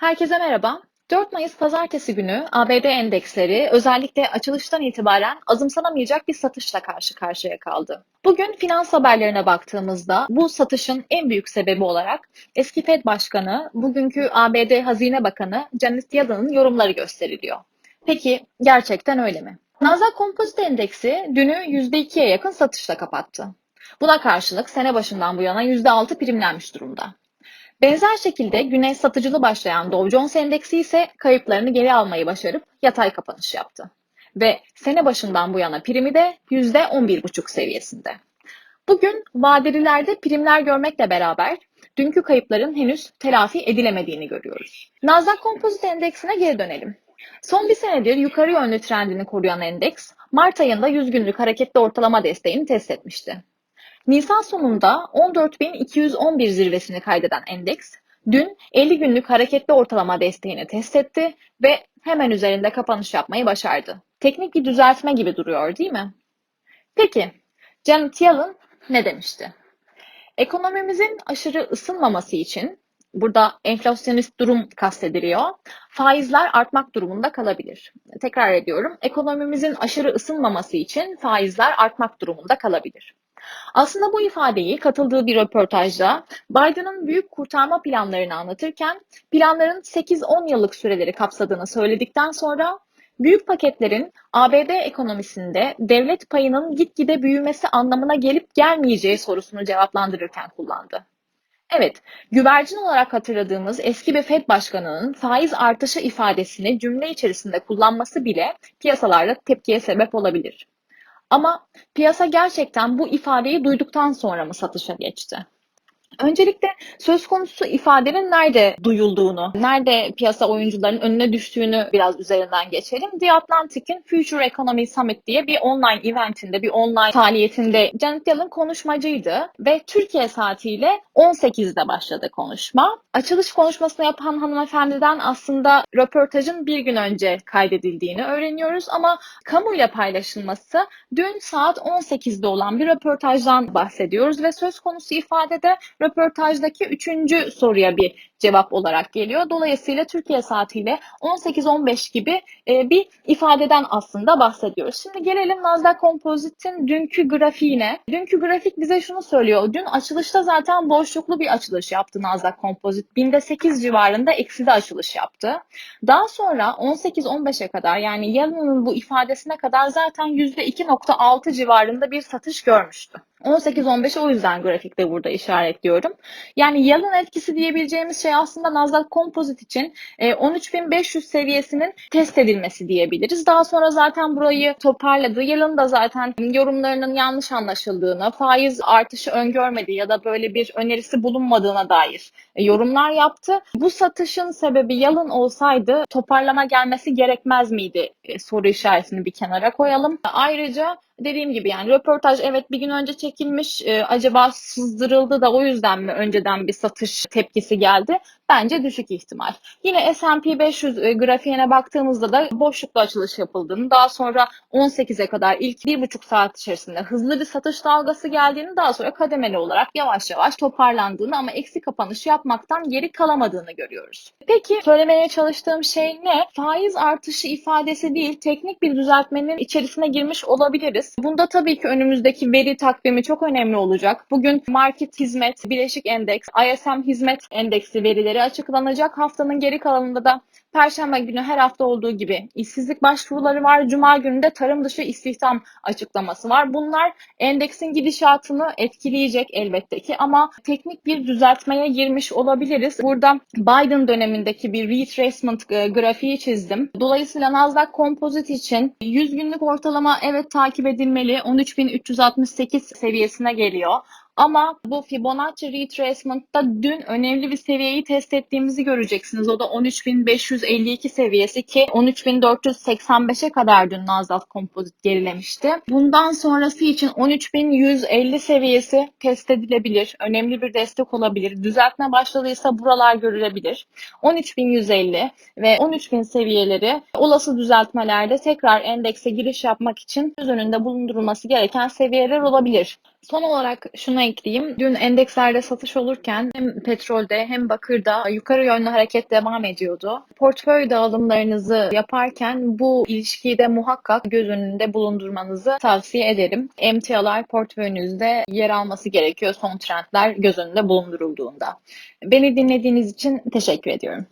Herkese merhaba. 4 Mayıs pazartesi günü ABD endeksleri özellikle açılıştan itibaren azımsanamayacak bir satışla karşı karşıya kaldı. Bugün finans haberlerine baktığımızda bu satışın en büyük sebebi olarak eski Fed Başkanı, bugünkü ABD Hazine Bakanı Janet Yellen'ın yorumları gösteriliyor. Peki gerçekten öyle mi? Nasdaq Composite Endeksi dünü %2'ye yakın satışla kapattı. Buna karşılık sene başından bu yana %6 primlenmiş durumda. Benzer şekilde güne satıcılı başlayan Dow Jones Endeksi ise kayıplarını geri almayı başarıp yatay kapanış yaptı. Ve sene başından bu yana primi de %11,5 seviyesinde. Bugün vadelilerde primler görmekle beraber dünkü kayıpların henüz telafi edilemediğini görüyoruz. Nasdaq Composite Endeksine geri dönelim. Son bir senedir yukarı yönlü trendini koruyan endeks, Mart ayında 100 günlük hareketli ortalama desteğini test etmişti. Nisan sonunda 14.211 zirvesini kaydeden endeks, dün 50 günlük hareketli ortalama desteğini test etti ve hemen üzerinde kapanış yapmayı başardı. Teknik bir düzeltme gibi duruyor değil mi? Peki, Janet Yellen ne demişti? Ekonomimizin aşırı ısınmaması için burada enflasyonist durum kastediliyor. Faizler artmak durumunda kalabilir. Tekrar ediyorum. Ekonomimizin aşırı ısınmaması için faizler artmak durumunda kalabilir. Aslında bu ifadeyi katıldığı bir röportajda Biden'ın büyük kurtarma planlarını anlatırken planların 8-10 yıllık süreleri kapsadığını söyledikten sonra büyük paketlerin ABD ekonomisinde devlet payının gitgide büyümesi anlamına gelip gelmeyeceği sorusunu cevaplandırırken kullandı. Evet, güvercin olarak hatırladığımız eski bir FED başkanının faiz artışı ifadesini cümle içerisinde kullanması bile piyasalarda tepkiye sebep olabilir. Ama piyasa gerçekten bu ifadeyi duyduktan sonra mı satışa geçti? Öncelikle söz konusu ifadenin nerede duyulduğunu, nerede piyasa oyuncularının önüne düştüğünü biraz üzerinden geçelim. The Atlantic'in Future Economy Summit diye bir online eventinde, bir online faaliyetinde Janet Yellen konuşmacıydı ve Türkiye saatiyle 18'de başladı konuşma. Açılış konuşmasını yapan hanımefendiden aslında röportajın bir gün önce kaydedildiğini öğreniyoruz ama kamuyla paylaşılması dün saat 18'de olan bir röportajdan bahsediyoruz ve söz konusu ifadede röportajdaki üçüncü soruya bir cevap olarak geliyor. Dolayısıyla Türkiye saatiyle 18-15 gibi e, bir ifadeden aslında bahsediyoruz. Şimdi gelelim Nasdaq Composite'in dünkü grafiğine. Dünkü grafik bize şunu söylüyor. Dün açılışta zaten boşluklu bir açılış yaptı Nasdaq Composite. Binde 8 civarında ekside açılış yaptı. Daha sonra 18-15'e kadar yani Yellen'ın bu ifadesine kadar zaten %2.6 civarında bir satış görmüştü. 18-15'i o yüzden grafikte burada işaretliyorum. Yani yalın etkisi diyebileceğimiz şey aslında Nasdaq Composite için 13.500 e, seviyesinin test edilmesi diyebiliriz. Daha sonra zaten burayı toparladı. Yalın da zaten yorumlarının yanlış anlaşıldığını, faiz artışı öngörmediği ya da böyle bir önerisi bulunmadığına dair e, yorumlar yaptı. Bu satışın sebebi yalın olsaydı toparlama gelmesi gerekmez miydi e, soru işaretini bir kenara koyalım. Ayrıca dediğim gibi yani röportaj evet bir gün önce çekilmiş. E, acaba sızdırıldı da o yüzden mi önceden bir satış tepkisi geldi? Bence düşük ihtimal. Yine S&P 500 e, grafiğine baktığımızda da boşlukla açılış yapıldığını, daha sonra 18'e kadar ilk 1,5 saat içerisinde hızlı bir satış dalgası geldiğini, daha sonra kademeli olarak yavaş yavaş toparlandığını ama eksi kapanış yapmaktan geri kalamadığını görüyoruz. Peki söylemeye çalıştığım şey ne? Faiz artışı ifadesi değil, teknik bir düzeltmenin içerisine girmiş olabiliriz. Bunda tabii ki önümüzdeki veri takvimi çok önemli olacak. Bugün market hizmet, bileşik endeks, ISM hizmet endeksi verileri açıklanacak. Haftanın geri kalanında da Perşembe günü her hafta olduğu gibi işsizlik başvuruları var. Cuma günü de tarım dışı istihdam açıklaması var. Bunlar endeksin gidişatını etkileyecek elbette ki ama teknik bir düzeltmeye girmiş olabiliriz. Burada Biden dönemindeki bir retracement e, grafiği çizdim. Dolayısıyla Nasdaq Composite için 100 günlük ortalama evet takip edilmeli. 13.368 seviyesine geliyor. Ama bu Fibonacci retracement'ta dün önemli bir seviyeyi test ettiğimizi göreceksiniz. O da 13.552 seviyesi ki 13.485'e kadar dün Nasdaq Composite gerilemişti. Bundan sonrası için 13.150 seviyesi test edilebilir. Önemli bir destek olabilir. Düzeltme başladıysa buralar görülebilir. 13.150 ve 13.000 seviyeleri olası düzeltmelerde tekrar endekse giriş yapmak için göz önünde bulundurulması gereken seviyeler olabilir. Son olarak şunu ekleyeyim. Dün endekslerde satış olurken hem petrolde hem bakırda yukarı yönlü hareket devam ediyordu. Portföy dağılımlarınızı yaparken bu ilişkiyi de muhakkak göz önünde bulundurmanızı tavsiye ederim. Emtialar portföyünüzde yer alması gerekiyor son trendler göz önünde bulundurulduğunda. Beni dinlediğiniz için teşekkür ediyorum.